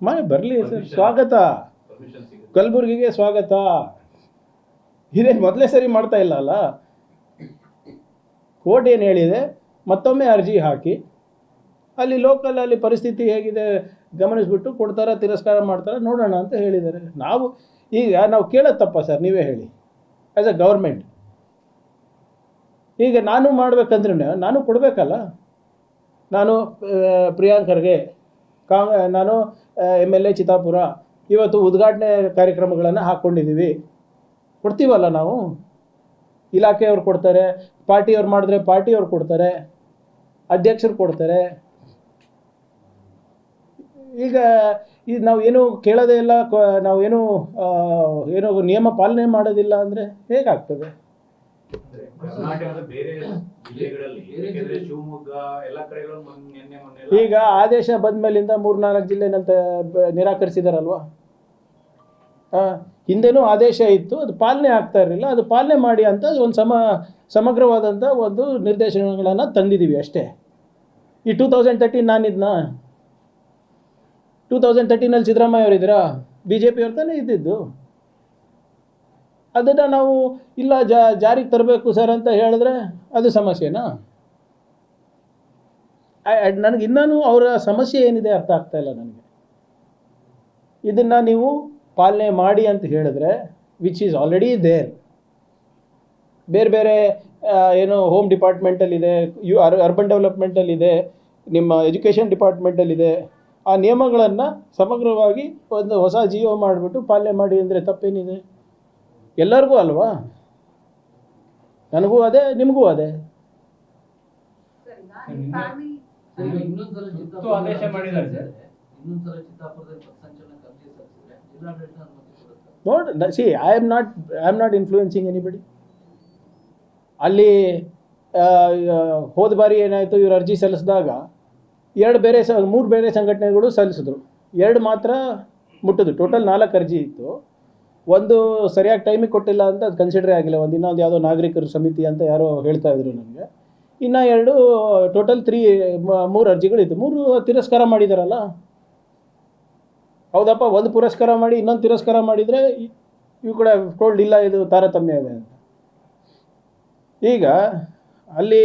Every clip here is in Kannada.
ಮನೆ ಬರಲಿ ಸರ್. ಸ್ವಾಗತ. ಕಲಬುರ್ಗಿಗೆ ಸ್ವಾಗತ. ಇದೇ ಮೊದಲೇ ಸರಿ ಮಾಡ್ತಾ ಇಲ್ಲ ಅಲ್ಲ? ಕೋರ್ಟ್ ಏನು ಹೇಳಿದೆ? ಮತ್ತೊಮ್ಮೆ ಅರ್ಜಿ ಹಾಕಿ. ಅಲ್ಲಿ ಲೋಕಲ್ ಅಲ್ಲಿ ಪರಿಸ್ಥಿತಿ ಹೇಗಿದೆ ಗಮನಿಸ್ಬಿಟ್ಟು ಕೊಡ್ತಾರ ತಿರಸ್ಕಾರ ಮಾಡ್ತಾರ ನೋಡೋಣ ಅಂತ ಹೇಳಿದ್ದಾರೆ. ನಾವು ಈಗ ನಾವು ಕೇಳೋದು ತಪ್ಪ ಸರ್ ನೀವೇ ಹೇಳಿ. ಆ್ಯಸ್ ಅ ಗೌರ್ಮೆಂಟ್ ಈಗ ನಾನು ಮಾಡಬೇಕಂದ್ರೆ ನಾನು ಕೊಡಬೇಕಲ್ಲ? ನಾನು ಆ, ಪ್ರಿಯಾಂಕ್ ಖರ್ಗೆ ಕಾಂಗ್ ನಾನು ಎಂ ಎಲ್ ಎ ಚಿತ್ತಾಪುರ, ಇವತ್ತು ಉದ್ಘಾಟನೆ ಕಾರ್ಯಕ್ರಮಗಳನ್ನು ಹಾಕ್ಕೊಂಡಿದ್ದೀವಿ ಕೊಡ್ತೀವಲ್ಲ ನಾವು? ಇಲಾಖೆಯವ್ರು ಕೊಡ್ತಾರೆ, ಪಾರ್ಟಿಯವ್ರು ಮಾಡಿದ್ರೆ ಪಾರ್ಟಿಯವ್ರು ಕೊಡ್ತಾರೆ, ಅಧ್ಯಕ್ಷರು ಕೊಡ್ತಾರೆ. ಈಗ ಇದು ನಾವು ಏನು ಕೇಳೋದೇ ಇಲ್ಲ ನಾವು ಏನು ಏನು ನಿಯಮ ಪಾಲನೆ ಮಾಡೋದಿಲ್ಲ ಅಂದರೆ ಹೇಗಾಗ್ತದೆ? ಕರ್ನಾಟಕದ ಬೇರೆ ಜಿಲ್ಲೆಗಳಲ್ಲಿ ಯಾಕೆಂದ್ರೆ ಶಿವಮೊಗ್ಗ ಎಲ್ಲಾ ಕಡೆಗಳು ಮೊನ್ನೆ ನಿನ್ನೆ ಮೊನ್ನೆ ಈಗ ಆದೇಶ ಬಂದ ಮೇಲಿಂದ ಮೂರ್ನಾಲ್ಕು ಜಿಲ್ಲೆನಂತ ಬ- ನಿರಾಕರಿಸಿದಾರಲ್ವಾ? ಆ, ಹಿಂದೆನೂ ಆದೇಶ ಇತ್ತು ಅದು ಪಾಲನೆ ಆಗ್ತಾ ಇರಲಿಲ್ಲ ಅದು ಪಾಲನೆ ಮಾಡಿ ಅಂತ ಒಂದು ಸಮ ಸಮಗ್ರವಾದಂಥ ಒಂದು ನಿರ್ದೇಶನಗಳನ್ನು ತಂದಿದ್ದೀವಿ ಅಷ್ಟೇ. ಈ ಟೂ ತೌಸಂಡ್ ತರ್ಟೀನ್ ನಾನಿದ್ನ ಟೂ ತೌಸಂಡ್ ತರ್ಟೀನಲ್ಲಿ ಸಿದ್ದರಾಮಯ್ಯ ಅವರಿದ್ದೀರಾ? ಬಿ ಜೆ ಪಿಯವ್ರು ತಾನೇ ಇದ್ದಿದ್ದು. ಅದನ್ನು ನಾವು ಇಲ್ಲ ಜಾರಿಗೆ ತರಬೇಕು ಸರ್ ಅಂತ ಹೇಳಿದ್ರೆ ಅದು ಸಮಸ್ಯೆನಾ? ನನಗೆ ಇನ್ನೂ ಅವರ ಸಮಸ್ಯೆ ಏನಿದೆ ಅರ್ಥ ಆಗ್ತಾ ಇಲ್ಲ ನನಗೆ. ಇದನ್ನು ನೀವು ಪಾಲನೆ ಮಾಡಿ ಅಂತ ಹೇಳಿದ್ರೆ ವಿಚ್ ಈಸ್ ಆಲ್ರೆಡಿ ದೇರ್ ಬೇರೆ ಬೇರೆ ಏನು ಹೋಮ್ ಡಿಪಾರ್ಟ್ಮೆಂಟಲ್ಲಿದೆ ಯು ಅರ್ ಅರ್ಬನ್ ಡೆವಲಪ್ಮೆಂಟಲ್ಲಿದೆ ನಿಮ್ಮ ಎಜುಕೇಷನ್ ಡಿಪಾರ್ಟ್ಮೆಂಟಲ್ಲಿದೆ ಆ ನಿಯಮಗಳನ್ನು ಸಮಗ್ರವಾಗಿ ಒಂದು ಹೊಸ ಜೀವ ಮಾಡಿಬಿಟ್ಟು ಪಾಲನೆ ಮಾಡಿ ಅಂದರೆ ತಪ್ಪೇನಿದೆ? ಎಲ್ಲರಿಗೂ ಅಲ್ವಾ? ನನಗೂ ಅದೇ, ನಿಮಗೂ ಅದೇ. ನೋಡಿ see I am not I am not influencing anybody ಅಲ್ಲಿ ಹೋದ ಬಾರಿ ಏನಾಯಿತು, ಇವ್ರು ಅರ್ಜಿ ಸಲ್ಲಿಸಿದಾಗ ಎರಡು ಬೇರೆ ಮೂರು ಬೇರೆ ಸಂಘಟನೆಗಳು ಸಲ್ಲಿಸಿದ್ರು. ಎರಡು ಮಾತ್ರ ಮುಟ್ಟಿದ್ರು ಟೋಟಲ್ ನಾಲ್ಕು ಅರ್ಜಿ ಇತ್ತು. ಒಂದು ಸರಿಯಾಗಿ ಟೈಮಿಗೆ ಕೊಟ್ಟಿಲ್ಲ ಅಂತ ಅದು ಕನ್ಸಿಡರೇ ಆಗಿಲ್ಲ. ಒಂದು ಇನ್ನೊಂದು ಯಾವುದೋ ನಾಗರಿಕರ ಸಮಿತಿ ಅಂತ ಯಾರೋ ಹೇಳ್ತಾ ಇದ್ರು ನನಗೆ. ಇನ್ನು ಎರಡು ಟೋಟಲ್ ತ್ರೀ ಮೂರು ಅರ್ಜಿಗಳಿತ್ತು. ಮೂರು ತಿರಸ್ಕಾರ ಮಾಡಿದಾರಲ್ಲ? ಹೌದಪ್ಪ, ಒಂದು ಪುರಸ್ಕಾರ ಮಾಡಿ, ಇನ್ನೊಂದು ತಿರಸ್ಕಾರ ಮಾಡಿದರೆ ಇವು ಕೂಡ ಟೋಲ್ಡ್ ಇಲ್ಲ, ಇದು ತಾರತಮ್ಯ ಇದೆ ಅಂತ. ಈಗ ಅಲ್ಲಿ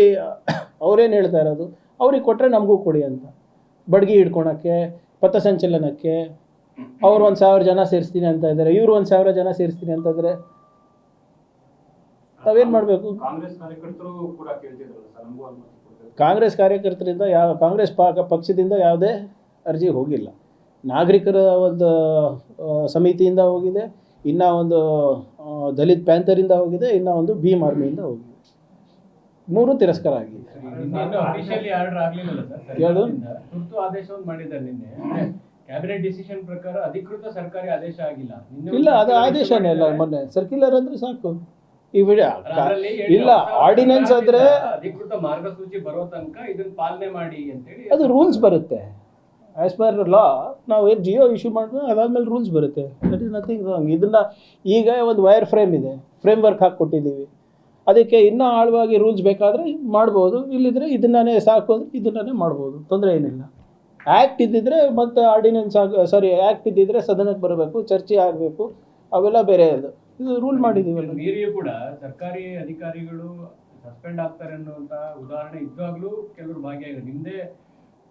ಅವರೇನು ಹೇಳ್ತಾ ಇರೋದು? ಅವ್ರಿಗೆ ಕೊಟ್ಟರೆ ನಮಗೂ ಕೊಡಿ ಅಂತ. ಬಡ್ಗಿ ಹಿಡ್ಕೊಳಕ್ಕೆ, ಪಥಸಂಚಲನಕ್ಕೆ ಅವ್ರು ಒಂದು ಸಾವಿರ ಜನ ಸೇರಿಸ್ತೀನಿ ಅಂತ ಇದ್ದಾರೆ. ಇವ್ರು ಒಂದು ಸಾವಿರ ಜನ ಸೇರಿಸ್ತೀನಿ ಅಂತ ಇದ್ದಾರೆ ನಾವೇನು ಮಾಡಬೇಕು? ಕಾಂಗ್ರೆಸ್ ಕಾರ್ಯಕರ್ತರು ಕೂಡ ಕೇಳ್ತಿದ್ರಲ್ಲ ಸರ್ ನಮಗೂ ಅನುಮತಿ ಕಾಂಗ್ರೆಸ್ ಕಾರ್ಯಕರ್ತರಿಂದ ಯಾವ ಕಾಂಗ್ರೆಸ್ ಪಾ- ಪಕ್ಷದಿಂದ ಯಾವುದೇ ಅರ್ಜಿ ಹೋಗಿಲ್ಲ. ನಾಗರಿಕರ ಒಂದು ಸಮಿತಿಯಿಂದ ಹೋಗಿದೆ ಇನ್ನ ಒಂದು ದಲಿತ್ ಪ್ಯಾಂಥರಿಂದ ಹೋಗಿದೆ ಇನ್ನ ಒಂದು ಭೀಮ್ ಆರ್ಮಿಯಿಂದ ಹೋಗಿದೆ. ಮೂರು ತಿರಸ್ಕಾರ ಆಗಿದೆ. ಕ್ಯಾಬಿನೆಟ್ ಡಿಸಿಷನ್ ಪ್ರಕಾರ ಅಧಿಕೃತ ಸರ್ಕಾರಿ ಆದೇಶ ಆಗಿಲ್ಲ. ಇಲ್ಲ ಅದು ಆದೇಶನೇ ಇಲ್ಲ ಮೊನ್ನೆ. ಸರ್ಕ್ಯುಲರ್ ಅಂದ್ರೆ ಸಾಕು. ಈ ವಿಡಿಯೋ ಇಲ್ಲ ಆರ್ಡಿನೆನ್ಸ್ ಆದ್ರೆ ಅಧಿಕೃತ ಮಾರ್ಗಸೂಚಿ ಬರೋ ತನಕ ಇದನ್ನ ಪಾಲನೆ ಮಾಡಿ ಅಂತೇಳಿ ಅದು ರೂಲ್ಸ್ ಬರುತ್ತೆ. ಆ್ಯಸ್ ಪರ್ ಲಾ ನಾವು ಏನು ಜಿಯೋ ಇಶ್ಯೂ ಮಾಡಿದ್ರೆ ಅದಾದ್ಮೇಲೆ ರೂಲ್ಸ್ ಬರುತ್ತೆ. ದಟ್ ಈಸ್ ನಥಿಂಗ್ ರಾಂಗ್ ಇದನ್ನ ಈಗ ಒಂದು ವೈರ್ ಫ್ರೇಮ್ ಇದೆ. ಫ್ರೇಮ್ ವರ್ಕ್ ಹಾಕ್ಕೊಟ್ಟಿದ್ದೀವಿ ಅದಕ್ಕೆ ಇನ್ನೂ ಆಳವಾಗಿ ರೂಲ್ಸ್ ಬೇಕಾದರೆ ಮಾಡ್ಬೋದು. ಇಲ್ಲಿದ್ರೆ ಇದನ್ನೇ ಸಾಕು ಅಂದರೆ ಇದನ್ನೇ ಮಾಡ್ಬೋದು. ತೊಂದರೆ ಏನಿಲ್ಲ. ಆ್ಯಕ್ಟ್ ಇದ್ದಿದ್ರೆ ಮತ್ತು ಆರ್ಡಿನೆನ್ಸ್ ಆಗ ಸಾರಿ ಆ್ಯಕ್ಟ್ ಇದ್ದಿದ್ರೆ ಸದನಕ್ಕೆ ಬರಬೇಕು ಚರ್ಚೆ ಆಗಬೇಕು ಅವೆಲ್ಲ ಬೇರೆ ಅದು. ಇದು ರೂಲ್ ಮಾಡಿದ್ದೀವಲ್ಲ ಮೀರಿಯೂ ಕೂಡ ಸರ್ಕಾರಿ ಅಧಿಕಾರಿಗಳು ಸಸ್ಪೆಂಡ್ ಆಗ್ತಾರೆ ಅನ್ನುವಂಥ ಉದಾಹರಣೆ ಇದ್ದಾಗಲೂ ಕೆಲವರು ಭಾಗಿಯಾಗಿದೆ ಹಿಂದೆ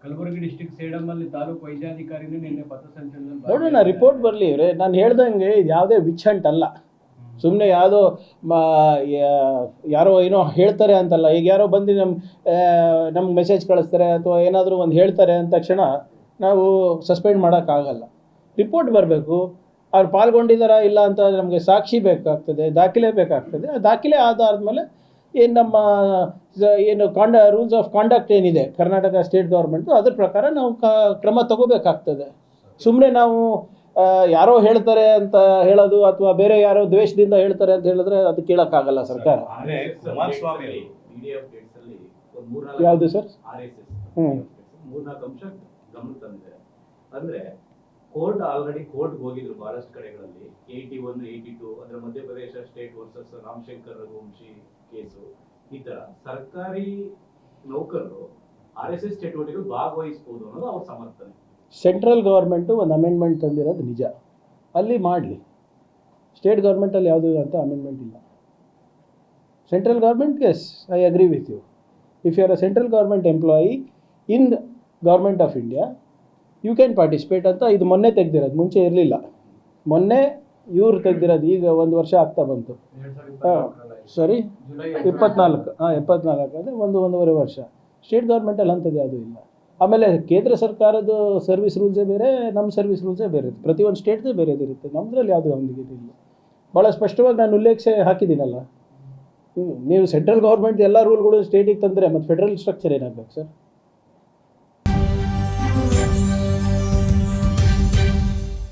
ಕಲಬುರಗಿ ಡಿಸ್ಟಿಕ್ ಸೇಡಂ ಅಲ್ಲಿ ತಾಲೂಕು ವೈದ್ಯಾಧಿಕಾರಿನೇ ನಿನ್ನೆ ಪಥಸಂಚಲನ ನೋಡೋಣ ರಿಪೋರ್ಟ್ ಬರಲಿ ಇವ್ರೆ. ನಾನು ಹೇಳ್ದಂಗೆ ಇದು ಯಾವುದೇ ವಿಚ್ ಹಂಟ್ ಅಲ್ಲ. ಸುಮ್ಮನೆ ಯಾವುದೋ ಯಾರೋ ಏನೋ ಹೇಳ್ತಾರೆ ಅಂತಲ್ಲ, ಈಗ ಯಾರೋ ಬಂದು ನಮ್ಮ ನಮ್ಗೆ ಮೆಸೇಜ್ ಕಳಿಸ್ತಾರೆ ಅಥವಾ ಏನಾದರೂ ಒಂದು ಹೇಳ್ತಾರೆ ಅಂದ ತಕ್ಷಣ ನಾವು ಸಸ್ಪೆಂಡ್ ಮಾಡೋಕ್ಕಾಗಲ್ಲ ರಿಪೋರ್ಟ್ ಬರಬೇಕು, ಅವ್ರು ಪಾಲ್ಗೊಂಡಿದ್ದಾರಾ ಇಲ್ಲ ಅಂತ ನಮಗೆ ಸಾಕ್ಷಿ ಬೇಕಾಗ್ತದೆ, ದಾಖಲೆ ಬೇಕಾಗ್ತದೆ, ಆ ದಾಖಲೆ ಆಧಾರದ ಮೇಲೆ ಏನು ನಮ್ಮ ಏನು ಕಾಂಡ ರೂಲ್ಸ್ ಆಫ್ ಕಾಂಡಕ್ಟ್ ಏನಿದೆ, ಕರ್ನಾಟಕ ಸ್ಟೇಟ್ ಗೌರ್ಮೆಂಟು ಅದ್ರ ಪ್ರಕಾರ ನಾವು ಕ್ರಮ ತಗೋಬೇಕಾಗ್ತದೆ. ಸುಮ್ಮನೆ ನಾವು ಯಾರೋ ಹೇಳ್ತಾರೆ ಅಂತ ಹೇಳೋದು ಅಥವಾ ಬೇರೆ ಯಾರೋ ದ್ವೇಷದಿಂದ ಹೇಳ್ತಾರೆ ಅಂತ ಹೇಳಿದ್ರೆ ಅದು ಕೇಳಕ್ಕಾಗಲ್ಲ ಸರ್ಕಾರ. ಯಾವುದು ಸರ್? ಅಂದ್ರೆ ಕೋರ್ಟ್ ಆಲ್ರೆಡಿ ಕೋರ್ಟ್ ಹೋಗಿದ್ರು ಬಹಳಷ್ಟು ಕಡೆಗಳಲ್ಲಿ. ಏಯ್ಟಿ ಒನ್ ಏಯ್ಟಿ ಟು ಅಂದ್ರೆ Madhya Pradesh state versus Ramashankar Raghuvanshi case ಈ ತರ ಸರ್ಕಾರಿ ನೌಕರರು ಆರ್ ಎಸ್ ಎಸ್ ಚಟುವಟಿಕೆಗಳು ಭಾಗವಹಿಸಬಹುದು ಅನ್ನೋದು ಅವ್ರ ಸಮರ್ಥನೆ. ಸೆಂಟ್ರಲ್ ಗೌರ್ಮೆಂಟು ಒಂದು ಅಮೆಂಡ್ಮೆಂಟ್ ತಂದಿರೋದು ನಿಜ. ಅಲ್ಲಿ ಮಾಡಲಿ. ಸ್ಟೇಟ್ ಗೌರ್ಮೆಂಟಲ್ಲಿ ಯಾವುದೂ ಅಂತ ಅಮೆಂಡ್ಮೆಂಟ್ ಇಲ್ಲ. Central government yes I agree with you if you are a central government employee in government of India you can participate ಅಂತ ಇದು ಮೊನ್ನೆ ತೆಗ್ದಿರೋದು, ಮುಂಚೆ ಇರಲಿಲ್ಲ. ಮೊನ್ನೆ ಇವ್ರು ತೆಗ್ದಿರೋದು, ಈಗ ಒಂದು ವರ್ಷ ಆಗ್ತಾ ಬಂತು. ಸರಿ ಇಪ್ಪತ್ನಾಲ್ಕು, ಹಾಂ, ಇಪ್ಪತ್ನಾಲ್ಕು ಅಂದರೆ ಒಂದು, ಒಂದೂವರೆ ವರ್ಷ. ಸ್ಟೇಟ್ ಗೌರ್ಮೆಂಟಲ್ಲಿ ಅಂಥದ್ದು ಯಾವುದೂ ಇಲ್ಲ. ಆಮೇಲೆ ಕೇಂದ್ರ ಸರ್ಕಾರದ ಸರ್ವಿಸ್ ರೂಲ್ಸೇ ಬೇರೆ ನಮ್ಮ ಸರ್ವಿಸ್ ರೂಲ್ಸೇ ಬೇರೆ ಇರುತ್ತೆ. ಪ್ರತಿಯೊಂದು ಸ್ಟೇಟ್ದೇ ಬೇರೆದಿರುತ್ತೆ ನಮ್ಮದ್ರಲ್ಲಿ ಯಾವುದು ಅವನಿಗೆ ಇಲ್ಲ ಭಾಳ ಸ್ಪಷ್ಟವಾಗಿ ನಾನು ಉಲ್ಲೇಖಿಸಿ ಹಾಕಿದ್ದೀನಲ್ಲ. ನೀವು ಸೆಂಟ್ರಲ್ ಗೌರ್ಮೆಂಟ್ ಎಲ್ಲ ರೂಲ್ಗಳು ಸ್ಟೇಟಿಗೆ ತಂದರೆ ಮತ್ತು ಫೆಡರಲ್ ಸ್ಟ್ರಕ್ಚರ್ ಏನಾಗಬೇಕು ಸರ್